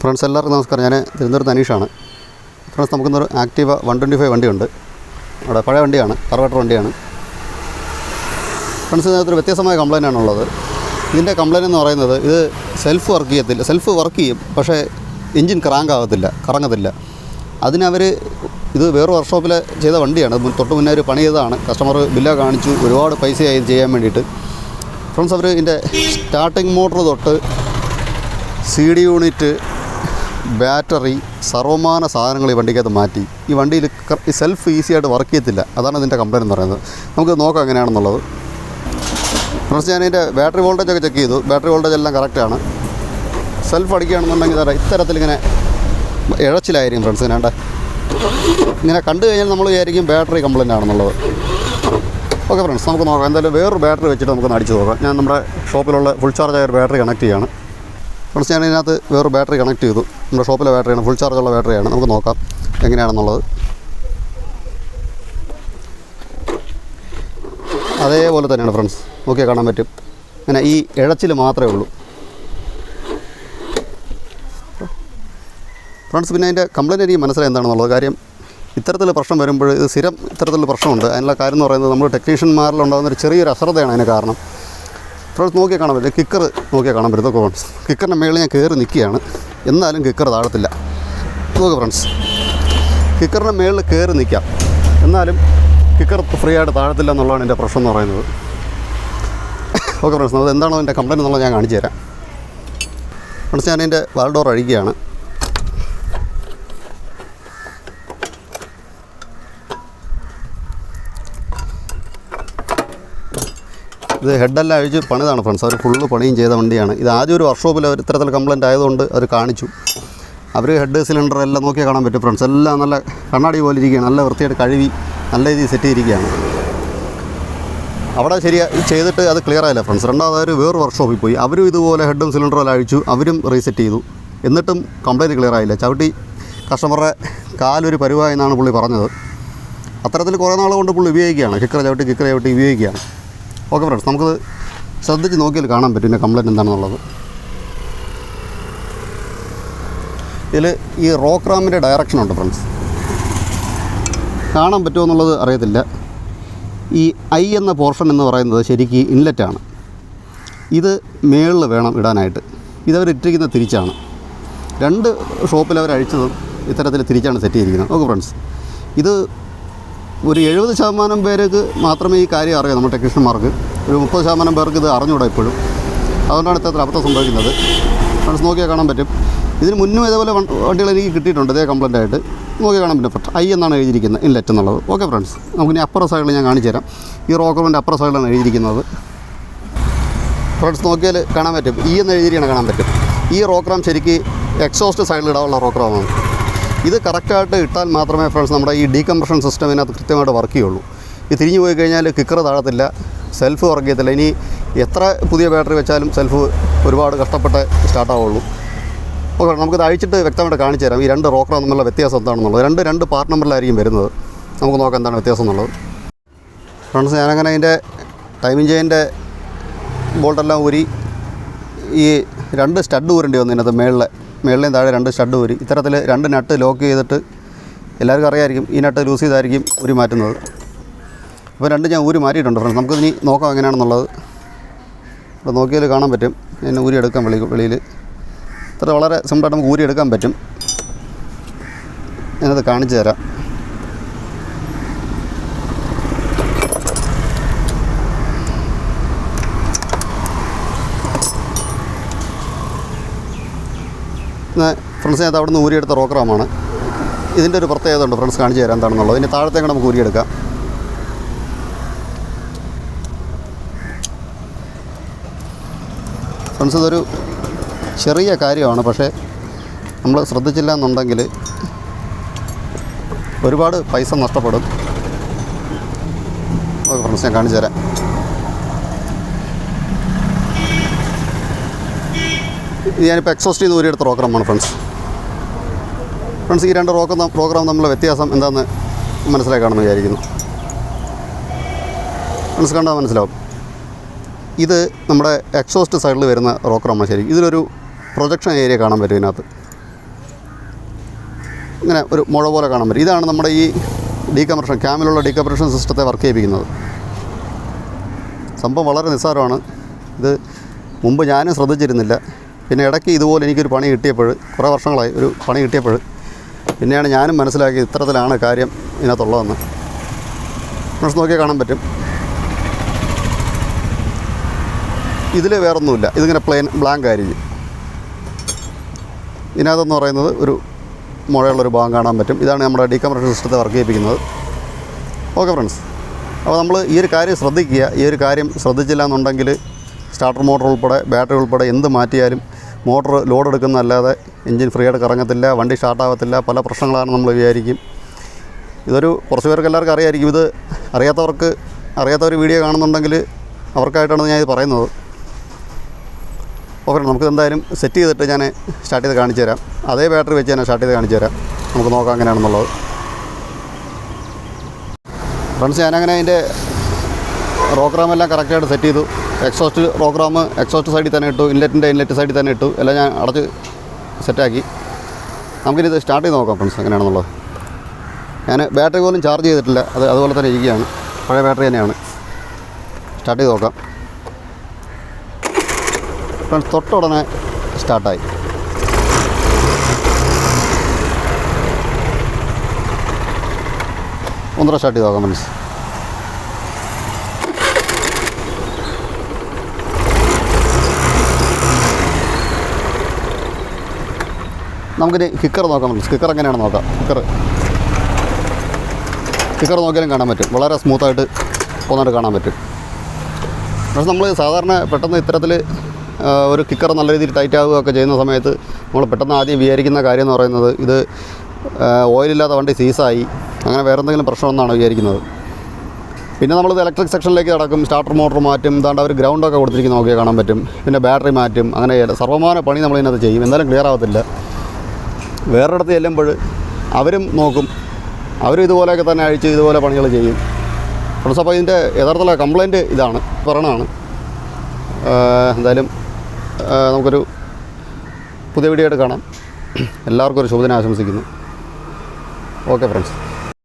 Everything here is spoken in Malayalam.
ഫ്രണ്ട്സ് എല്ലാവർക്കും നമസ്കാരം. ഞാൻ തിരുവനന്തപുരത്ത് അനീഷാണ്. ഫ്രണ്ട്സ് നമുക്കിന്നൊരു ആക്റ്റീവ വൺ ട്വന്റി ഫൈവ് വണ്ടിയുണ്ട്. അവിടെ പഴയ വണ്ടിയാണ് കറവേറ്റർ വണ്ടിയാണ്. ഫ്രണ്ട്സ് ഇതിനകത്തൊരു വ്യത്യസ്തമായ കംപ്ലൈന്റ് ആണുള്ളത് ഇതിന്റെ കംപ്ലൈന്റ് എന്ന് പറയുന്നത് ഇത് സെൽഫ് വർക്ക് ചെയ്യത്തില്ല. സെൽഫ് വർക്ക് ചെയ്യും പക്ഷേ എൻജിൻ ക്രാങ്ക് ആകത്തില്ല കറങ്ങത്തില്ല. അതിനവർ ഇത് വേറെ വർക്ക്ഷോപ്പിൽ ചെയ്ത വണ്ടിയാണ്. തൊട്ട് മുന്നേ ഒരു പണി ചെയ്തതാണ്. കസ്റ്റമർ ബില്ല കാണിച്ചു ഒരുപാട് പൈസയായി ചെയ്യാൻ വേണ്ടിയിട്ട്. ഫ്രണ്ട്സ് അവർ ഇതിന്റെ സ്റ്റാർട്ടിങ് മോട്ടർ തൊട്ട് സി ഡി യൂണിറ്റ് ബാറ്ററി സർവമാന സാധനങ്ങൾ ഈ വണ്ടിക്കകത്ത് മാറ്റി. ഈ വണ്ടിയിൽ സെൽഫ് ഈസി ആയിട്ട് വർക്ക് ചെയ്യത്തില്ല. അതാണ് ഇതിന്റെ കംപ്ലൈന്റ് എന്ന് പറയുന്നത്. നമുക്ക് നോക്കാം എങ്ങനെയാണെന്നുള്ളത്. ഫ്രണ്ട്സ് ഞാൻ ഇതിന്റെ ബാറ്ററി വോൾട്ടേജ് ഒക്കെ ചെക്ക് ചെയ്തു. ബാറ്ററി വോൾട്ടേജ് എല്ലാം കറക്റ്റാണ് സെൽഫ് അടിക്കുകയാണെന്നുണ്ടെങ്കിൽ ഇതാ ഇത്തരത്തിലിങ്ങനെ ഇഴച്ചിലായിരിക്കും ഫ്രണ്ട്സ് ഇങ്ങനെ ഇങ്ങനെ കണ്ടു കഴിഞ്ഞാൽ നമ്മൾ വിചാരിക്കും ബാറ്ററി കംപ്ലൈന്റ് ആണെന്നുള്ളത്. ഓക്കെ ഫ്രണ്ട്സ് നമുക്ക് നോക്കാം. എന്തായാലും വേറൊരു ബാറ്ററി വെച്ചിട്ട് നമുക്കൊന്ന് അടിച്ച് നോക്കാം. ഞാൻ നമ്മുടെ ഷോപ്പിലുള്ള ഫുൾ ചാർജ് ആയ ഒരു ബാറ്ററി കണക്ട് ചെയ്യാണ്. ഫ്രണ്ട്സ് ഞാൻ ഇതിനകത്ത് വേറൊരു ബാറ്ററി കണക്ട് ചെയ്തു. നമ്മുടെ ഷോപ്പിലെ ബാറ്ററിയാണ് ഫുൾ ചാർജുള്ള ബാറ്ററിയാണ് നമുക്ക് നോക്കാം എങ്ങനെയാണെന്നുള്ളത്. അതേപോലെ തന്നെയാണ് ഫ്രണ്ട്സ് നോക്കിയാൽ കാണാൻ പറ്റും. അങ്ങനെ ഈ ഇഴച്ചിൽ മാത്രമേ ഉള്ളൂ. ഫ്രണ്ട്സ് പിന്നെ അതിന്റെ കംപ്ലയിന്റ് എനിക്ക് മനസ്സിലായി എന്താണെന്നുള്ളത്. കാര്യം ഇത്തരത്തിൽ പ്രശ്നം വരുമ്പോൾ ഇത് സ്ഥിരം ഇത്തരത്തിലുള്ള പ്രശ്നമുണ്ട്. അതിനുള്ള കാര്യം എന്ന് പറയുന്നത് നമ്മൾ ടെക്നീഷ്യന്മാരിലുണ്ടാകുന്ന ഒരു ചെറിയൊരു അശ്രദ്ധയാണ് അതിന് കാരണം. ഫ്രണ്ട്സ് നോക്കിയാൽ കാണാൻ പറ്റും. കിക്കർ നോക്കിയാൽ കാണാൻ പറ്റും. ഇതൊക്കെ ഫ്രണ്ട്സ് കിക്കറിന്റെ മേളിൽ ഞാൻ കയറി നിൽക്കുകയാണ് എന്നാലും കിക്കർ താഴത്തില്ല. നോക്ക് ഫ്രണ്ട്സ് കിക്കറിന്റെ മേളിൽ കയറി നിൽക്കാം എന്നാലും കിക്കർ ഫ്രീ ആയിട്ട് താഴത്തില്ല എന്നുള്ളതാണ് എന്റെ പ്രശ്നം എന്ന് പറയുന്നത്. ഓക്കെ ഫ്രണ്ട്സ് അത് എന്താണോ എന്റെ കംപ്ലൈന്റ് എന്നുള്ളത് ഞാൻ കാണിച്ചു തരാം ഫ്രണ്ട്സ് ഞാൻ എന്റെ വാൽഡോർ അഴിക്കുകയാണ്. ഇത് ഹെഡെല്ലാം അഴിച്ച് പണിതാണ് ഫ്രണ്ട്സ്. അവർ ഫുള്ള് പണിയും ചെയ്ത വണ്ടിയാണ്. ഇത് ആദ്യം ഒരു വർക്ക്ഷോപ്പിൽ അവർ ഇത്തരത്തിൽ കംപ്ലയിന്റ് ആയതുകൊണ്ട് അവർ കാണിച്ചു. അവർ ഹെഡ് സിലിണ്ടർ എല്ലാം നോക്കിയാൽ കാണാൻ പറ്റും ഫ്രണ്ട്സ്. എല്ലാം നല്ല കണ്ണാടി പോലെ ഇരിക്കുകയാണ്. നല്ല വൃത്തിയായിട്ട് കഴുകി നല്ല രീതിയിൽ സെറ്റ് ചെയ്തിരിക്കുകയാണ്. അവിടെ ശരിയാ ചെയ്തിട്ട് അത് ക്ലിയർ ആയില്ല ഫ്രണ്ട്സ്. രണ്ടാമത് അവർ വേറെ വർക്ക്ഷോപ്പിൽ പോയി. അവരും ഇതുപോലെ ഹെഡും സിലിണ്ടറും എല്ലാം അഴിച്ചു. അവരും റീസെറ്റ് ചെയ്തു. എന്നിട്ടും കംപ്ലയിന്റ് ക്ലിയർ ആയില്ല. ചവിട്ടി കസ്റ്റമറുടെ കാലൊരു പരിവായെന്നാണ് പുള്ളി പറഞ്ഞത്. അത്തരത്തിൽ കുറേ നാൾ കൊണ്ട് പുള്ളി ഉപയോഗിക്കുകയാണ്. കിക്കറ ചവിട്ടി കിക്കറ ചവിട്ടി ഉപയോഗിക്കുകയാണ്. ഓക്കെ ഫ്രണ്ട്സ് നമുക്കത് ശ്രദ്ധിച്ച് നോക്കിയാൽ കാണാൻ പറ്റും ഇതിന്റെ കംപ്ലൈന്റ് എന്താണെന്നുള്ളത്. ഇതിൽ ഈ റോക്ക് റാമിന്റെ ഡയറക്ഷൻ ഉണ്ട് ഫ്രണ്ട്സ് കാണാൻ പറ്റുമോ എന്നുള്ളത് അറിയത്തില്ല. ഈ ഐ എന്ന പോർഷൻ എന്ന് പറയുന്നത് ശരിക്ക് ഇൻലെറ്റാണ് ഇത് മേളിൽ വേണം ഇടാനായിട്ട്. ഇതവർ ഇട്ടിരിക്കുന്ന തിരിച്ചാണ്. രണ്ട് ഷോപ്പിൽ അവർ അഴിച്ചതും ഇത്തരത്തിൽ തിരിച്ചാണ് സെറ്റ് ചെയ്തിരിക്കുന്നത്. ഓക്കെ ഫ്രണ്ട്സ് ഇത് ഒരു എഴുപത് ശതമാനം പേർക്ക് മാത്രമേ ഈ കാര്യം അറിയാം നമ്മുടെ ടെക്നീഷ്യന്മാർക്ക്. ഒരു മുപ്പത് ശതമാനം പേർക്ക് ഇത് അറിഞ്ഞുകൂടാ ഇപ്പോഴും. അതുകൊണ്ടാണ് ഇത്തരത്തിൽ അബദ്ധം സംഭവിക്കുന്നത്. ഫ്രണ്ട്സ് നോക്കിയാൽ കാണാൻ പറ്റും. ഇതിന് മുന്നും ഇതേപോലെ വണ്ടികൾ എനിക്ക് കിട്ടിയിട്ടുണ്ട്. ഇതേ കംപ്ലൈന്റ് ആയിട്ട്. നോക്കി കാണാൻ പറ്റും. ഫ്രണ്ട് ഐ എന്നാണ് എഴുതിയിരിക്കുന്നത്. ഇൻലെറ്റ് എന്നുള്ളത്. ഓക്കെ ഫ്രണ്ട്സ് നമുക്ക് ഇനി അപ്പുറ സൈഡിൽ ഞാൻ കാണിച്ചു തരാം. ഈ റോക്കറിന്റെ അപ്പുറ സൈഡിലാണ് എഴുതിയിരിക്കുന്നത്. ഫ്രണ്ട്സ് നോക്കിയാൽ കാണാൻ പറ്റും. ഈ എന്ന് എഴുതിയിരിക്കണം കാണാൻ പറ്റും. ഈ റോക്രാം ശരിക്ക് എക്സോസ്റ്റ് സൈഡിൽ ഇടാനുള്ള റോക്രാമാണ് ഇത് കറക്റ്റായിട്ട് ഇട്ടാൽ മാത്രമേ ഫ്രണ്ട്സ് നമ്മുടെ ഈ ഡീകംപ്രഷൻ ഇതിനകത്ത് കൃത്യമായിട്ട് വർക്ക് ചെയ്യുള്ളൂ. ഇത് തിരിഞ്ഞു പോയി കഴിഞ്ഞാൽ കിക്കർ താഴത്തില്ല സെൽഫ് വർക്ക് ചെയ്യത്തില്ല. ഇനി എത്ര പുതിയ ബാറ്ററി വെച്ചാലും സെൽഫ് ഒരുപാട് കഷ്ടപ്പെട്ട് സ്റ്റാർട്ടാവുള്ളൂ ഓക്കെ നമുക്കിത് അഴിച്ചിട്ട് വ്യക്തമായിട്ട് കാണിച്ചു തരാം. ഈ രണ്ട് റോക്കർ തമ്മിലുള്ള വ്യത്യാസം എന്താണെന്നുള്ളത്. രണ്ട് രണ്ട് പാർട്ട് നമ്പറിലായിരിക്കും വരുന്നത്. നമുക്ക് നോക്കാം എന്താണ് വ്യത്യാസം എന്നുള്ളത്. ഫ്രണ്ട്സ് ഞാനങ്ങനെ അതിന്റെ ടൈമിംഗ് ചെയിന്റെ ബോൾട്ടെല്ലാം ഊരി ഈ രണ്ട് സ്റ്റഡ് ഊരേണ്ടി വന്നു ഇതിനകത്ത് മേളിലെ. മേളിലെയും താഴെ രണ്ട് ഷഡ് ഊരി. ഇത്തരത്തിൽ രണ്ട് നട്ട് ലോക്ക് ചെയ്തിട്ട് എല്ലാവർക്കും അറിയാമായിരിക്കും ഈ നട്ട് ലൂസ് ചെയ്തായിരിക്കും ഊരി മാറ്റുന്നത്. അപ്പോൾ രണ്ട് ഞാൻ ഊരി മാറ്റിയിട്ടുണ്ട് ഫ്രണ്ട്സ്. നമുക്കിനി നോക്കാം എങ്ങനെയാണെന്നുള്ളത്. ഇവിടെ നോക്കിയാൽ കാണാൻ പറ്റും. എന്നെ ഊരി എടുക്കാൻ വെളി വെളിയിൽ. ഇത്ര വളരെ സിമ്പിളായിട്ട് നമുക്ക് ഊരി എടുക്കാൻ പറ്റും. ഞാനത് കാണിച്ചു തരാം. ഫ്രണ്ട്സ് ഞാൻ അവിടെ നിന്ന് ഊരിയെടുത്ത റോക്കറാമാണ് ഇതിന്റെ ഒരു പ്രത്യേകത ഉണ്ട് ഫ്രണ്ട്സ് കാണിച്ചു തരാം എന്താണെന്നുള്ളത്. ഇനി താഴത്തേക്ക് നമുക്ക് ഊരിയെടുക്കാം. ഫ്രണ്ട്സ് ഇതൊരു ചെറിയ കാര്യമാണ്. പക്ഷേ നമ്മൾ ശ്രദ്ധിച്ചില്ല എന്നുണ്ടെങ്കിൽ ഒരുപാട് പൈസ നഷ്ടപ്പെടും. ഫ്രണ്ട്സ് ഞാൻ കാണിച്ചു തരാം. ഇത് ഞാനിപ്പോൾ എക്സോസ്റ്റ് ചെയ്ത് ഊരിയെടുത്ത പ്രോഗ്രാമാണ് ഫ്രണ്ട്സ് ഫ്രണ്ട്സ് ഈ രണ്ട് റോക്കം പ്രോഗ്രാം തമ്മിലുള്ള വ്യത്യാസം എന്താണെന്ന് മനസ്സിലാക്കാണെന്ന് വിചാരിക്കുന്നു. ഫ്രണ്ട്സ് കണ്ടാൽ മനസ്സിലാവും. ഇത് നമ്മുടെ എക്സോസ്റ്റ് സൈഡിൽ വരുന്ന റോക്കറാണ് ശരി. ഇതിലൊരു പ്രൊജക്ഷൻ ഏരിയ കാണാൻ പറ്റും ഇതിനകത്ത്. ഇങ്ങനെ ഒരു മുഴ പോലെ കാണാൻ പറ്റും. ഇതാണ് നമ്മുടെ ഈ ഡീകംപ്രഷൻ ക്യാമിലുള്ള ഡീകംപ്രഷൻ സിസ്റ്റത്തെ വർക്ക് ചെയ്യിപ്പിക്കുന്നത്. സംഭവം വളരെ നിസ്സാരമാണ്. ഇത് മുമ്പ് ഞാനും ശ്രദ്ധിച്ചിരുന്നില്ല. പിന്നെ ഇടയ്ക്ക് ഇതുപോലെ എനിക്കൊരു പണി കിട്ടിയപ്പോൾ കുറേ വർഷങ്ങളായി ഒരു പണി കിട്ടിയപ്പോൾ പിന്നെയാണ് ഞാനും മനസ്സിലാക്കിയത് ഇത്തരത്തിലാണ് കാര്യം ഇതിനകത്തുള്ളതെന്ന്. ഫ്രണ്ട്സ് നോക്കിയാൽ കാണാൻ പറ്റും. ഇതിൽ വേറൊന്നുമില്ല. ഇതിങ്ങനെ പ്ലെയിൻ ബ്ലാങ്ക് ആയിരിക്കും. ഇതിനകത്തെന്ന് പറയുന്നത് ഒരു മുഴയുള്ളൊരു ഭാഗം കാണാൻ പറ്റും. ഇതാണ് നമ്മുടെ ഡീകംപ്രഷൻ സിസ്റ്റത്തെ വർക്ക് ചെയ്യിപ്പിക്കുന്നത് ഓക്കെ ഫ്രണ്ട്സ്. അപ്പോൾ നമ്മൾ ഈ ഒരു കാര്യം ശ്രദ്ധിക്കുക. ഈ ഒരു കാര്യം ശ്രദ്ധിച്ചില്ല എന്നുണ്ടെങ്കിൽ സ്റ്റാർട്ടർ മോട്ടർ ഉൾപ്പെടെ ബാറ്ററി ഉൾപ്പെടെ എന്ത് മാറ്റിയാലും മോട്ടർ ലോഡ് എടുക്കുന്നതല്ലാതെ എഞ്ചിൻ ഫ്രീ ആയിട്ട് കറങ്ങത്തില്ല വണ്ടി സ്റ്റാർട്ടാകത്തില്ല പല പ്രശ്നങ്ങളാണ് നമ്മൾ വിചാരിക്കും. ഇതൊരു കുറച്ച് പേർക്ക് എല്ലാവർക്കും അറിയായിരിക്കും. ഇത് അറിയാത്തവർക്ക് അറിയാത്തവർ വീഡിയോ കാണുന്നുണ്ടെങ്കിൽ അവർക്കായിട്ടാണ് ഞാൻ ഇത് പറയുന്നത്. ഓക്കെ നമുക്ക് എന്തായാലും സെറ്റ് ചെയ്തിട്ട് ഞാൻ സ്റ്റാർട്ട് ചെയ്ത് കാണിച്ചു തരാം. അതേ ബാറ്ററി വെച്ച് ഞാൻ സ്റ്റാർട്ട് ചെയ്ത് കാണിച്ചു തരാം. നമുക്ക് നോക്കാം എങ്ങനെയാണെന്നുള്ളത്. ഫ്രണ്ട്സ് ഞാനങ്ങനെ അതിന്റെ റോക്രാം എല്ലാം കറക്റ്റായിട്ട് സെറ്റ് ചെയ്തു. എക്സോസ്റ്റ് റോക്രാം എക്സോസ്റ്റ് സൈഡിൽ തന്നെ ഇട്ടു ഇൻലെറ്റിന്റെ ഇൻലെറ്റ് സൈഡിൽ തന്നെ ഇട്ടു എല്ലാം ഞാൻ അടച്ച് സെറ്റാക്കി ഇത് സ്റ്റാർട്ട് ചെയ്ത് നോക്കാം ഫ്രണ്ട്സ് എങ്ങനെയാണെന്നുള്ളത്. ഞാൻ ബാറ്ററി പോലും ചാർജ് ചെയ്തിട്ടില്ല അത് അതുപോലെ തന്നെ ഇരിക്കുകയാണ്. പഴയ ബാറ്ററി തന്നെയാണ്. സ്റ്റാർട്ട് ചെയ്ത് നോക്കാം. ഫ്രണ്ട്സ് തൊട്ടുടനെ സ്റ്റാർട്ടായി ഒന്നര സ്റ്റാർട്ട് ചെയ്ത് നോക്കാം ഫ്രണ്ട്സ് നമുക്കിനി കിക്കർ നോക്കാം കിക്കർ എങ്ങനെയാണ് നോക്കാം. കിക്കർ കിക്കർ നോക്കിയാലും കാണാൻ പറ്റും. വളരെ സ്മൂത്തായിട്ട് പോകുന്നതായിട്ട് കാണാൻ പറ്റും. പക്ഷേ നമ്മൾ സാധാരണ പെട്ടെന്ന് ഇത്തരത്തിൽ ഒരു കിക്കർ നല്ല രീതിയിൽ ടൈറ്റ് ആവുകയൊക്കെ ചെയ്യുന്ന സമയത്ത് നമ്മൾ പെട്ടെന്ന് ആദ്യം വിചാരിക്കുന്ന കാര്യം എന്ന് പറയുന്നത് ഇത് ഓയിലില്ലാത്ത വണ്ടി സീസായി അങ്ങനെ വേറെ എന്തെങ്കിലും പ്രശ്നമെന്നാണ് വിചാരിക്കുന്നത്. പിന്നെ നമ്മളിത് ഇലക്ട്രിക് സെക്ഷനിലേക്ക് നടക്കും. സ്റ്റാർട്ടർ മോട്ടർ മാറ്റും. എന്താണ്ട് അവർ ഗ്രൗണ്ടൊക്കെ കൊടുത്തിരിക്കുന്ന. നോക്കിയാൽ കാണാൻ പറ്റും. പിന്നെ ബാറ്ററി മാറ്റും. അങ്ങനെ സർവമാന പണി നമ്മൾ ഇതിനകത്ത് ചെയ്യും. എന്തായാലും ക്ലിയർ ആവത്തില്ല. വേറൊരിടത്ത് ചെല്ലുമ്പോൾ അവരും നോക്കും. അവരും ഇതുപോലെയൊക്കെ തന്നെ അഴിച്ച് ഇതുപോലെ പണികൾ ചെയ്യും. ഫ്രണ്ട്സ് അപ്പോൾ ഇതിന്റെ യഥാർത്ഥത്തിലുള്ള കംപ്ലൈന്റ് ഇതാണ് പറയണതാണ് എന്തായാലും നമുക്കൊരു പുതിയ വീഡിയോ ആയിട്ട് കാണാം. എല്ലാവർക്കും ഒരു ശുഭദിനം ആശംസിക്കുന്നു. Okay friends.